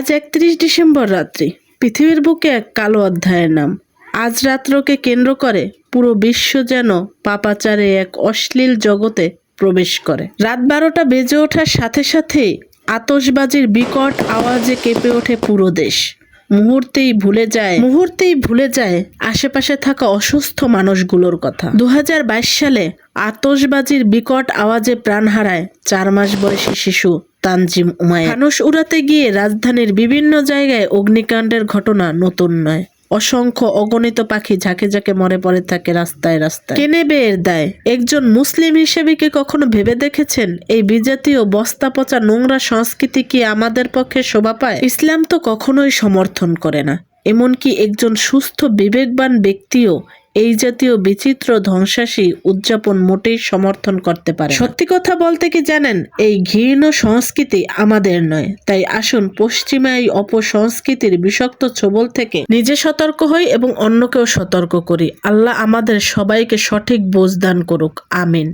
আজ একত্রিশ ডিসেম্বর রাত্রি। পৃথিবীর বুকে এক কালো অধ্যায়ের নাম। আজ রাত্রকে কেন্দ্র করে পুরো বিশ্ব যেন পাপাচারে এক অশ্লীল জগতে প্রবেশ করে। রাত বারোটা বেজে ওঠার সাথে সাথেই আতসবাজির বিকট আওয়াজে কেঁপে ওঠে পুরো দেশ। মুহূর্তেই ভুলে যায়। মুহূর্তেই ভুলে যায় আশেপাশে থাকা অসুস্থ মানুষগুলোর কথা। দু হাজার বাইশ সালে আতসবাজির বিকট আওয়াজে প্রাণ হারায় চার মাস বয়সী শিশু তানজিম উমায় মানুষ উড়াতে গিয়ে রাজধানীর বিভিন্ন জায়গায় অগ্নিকাণ্ডের ঘটনা নতুন নয়। অসংখ্য অগণিত পাখি ঝাঁকে ঝাঁকে মরে পড়ে থাকে রাস্তায় রাস্তায়। কে নেবে এর দায়? একজন মুসলিম হিসেবে কি কখনো ভেবে দেখেছেন? এই বিজাতীয় বস্তা পচা নোংরা সংস্কৃতি কি আমাদের পক্ষে শোভা পায়? ইসলাম তো কখনোই সমর্থন করে না। এমনকি একজন সুস্থ বিবেকবান ব্যক্তিও এই জাতীয় বিচিত্র ধ্বংসাসী উদযাপন মোটেই সমর্থন করতে পারে সত্যি কথা বলতে কি জানেন, এই ঘৃণ সংস্কৃতি আমাদের নয়। তাই আসুন পশ্চিমা এই অপসংস্কৃতির বিষাক্ত ছবল থেকে নিজে সতর্ক হই এবং অন্যকেও সতর্ক করি। আল্লাহ আমাদের সবাইকে সঠিক বোঝদান করুক। আমিন।